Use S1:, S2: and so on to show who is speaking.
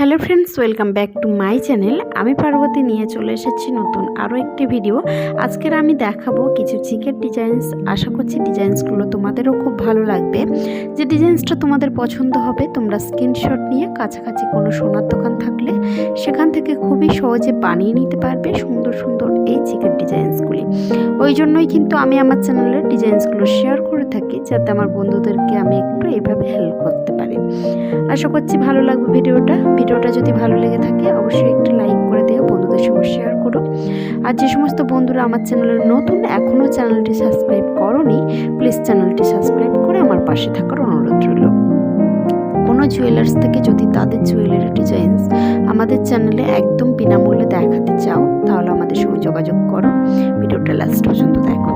S1: Hello friends, welcome back to my channel. আমি পার্বতী, নিয়ে চলে এসেছি নতুন আরও একটি ভিডিও। আজকের আমি দেখাবো কিছু চিকেন ডিজাইনস। আশা করছি ডিজাইনসগুলো তোমাদেরও খুব ভালো লাগবে। যে ডিজাইনসটা তোমাদের পছন্দ হবে, তোমরা স্ক্রিনশট নিয়ে কাছাকাছি কোনো সোনার দোকান থাকলে সেখান থেকে খুবই সহজে বানিয়ে নিতে পারবে সুন্দর সুন্দর এই চিকেন ডিজাইনসগুলি। ওই জন্যই কিন্তু আমি আমার চ্যানেলের ডিজাইনসগুলো শেয়ার করে থাকি, যাতে আমার বন্ধুদেরকে আমি একটু এইভাবে হেল্প করতে পারি। আশা করছি ভালো লাগবে ভিডিওটা। ভিডিওটা যদি ভালো লেগে থাকে, অবশ্যই একটু লাইক করে দিও, বন্ধুদের সঙ্গে শেয়ার করো। আর যে সমস্ত বন্ধুরা আমার চ্যানেলের নতুন এখনও চ্যানেলটি সাবস্ক্রাইব করনি প্লিজ চ্যানেলটি সাবস্ক্রাইব করে আমার পাশে থাকার অনুরোধ রইল। কোনো জুয়েলার্স থেকে যদি তাদের জুয়েলারি ডিজাইনস আমাদের চ্যানেলে একদম বিনামূল্যে দেখাতে চাও, তাহলে আমাদের সঙ্গে যোগাযোগ করো। ভিডিওটা লাস্ট পর্যন্ত দেখো।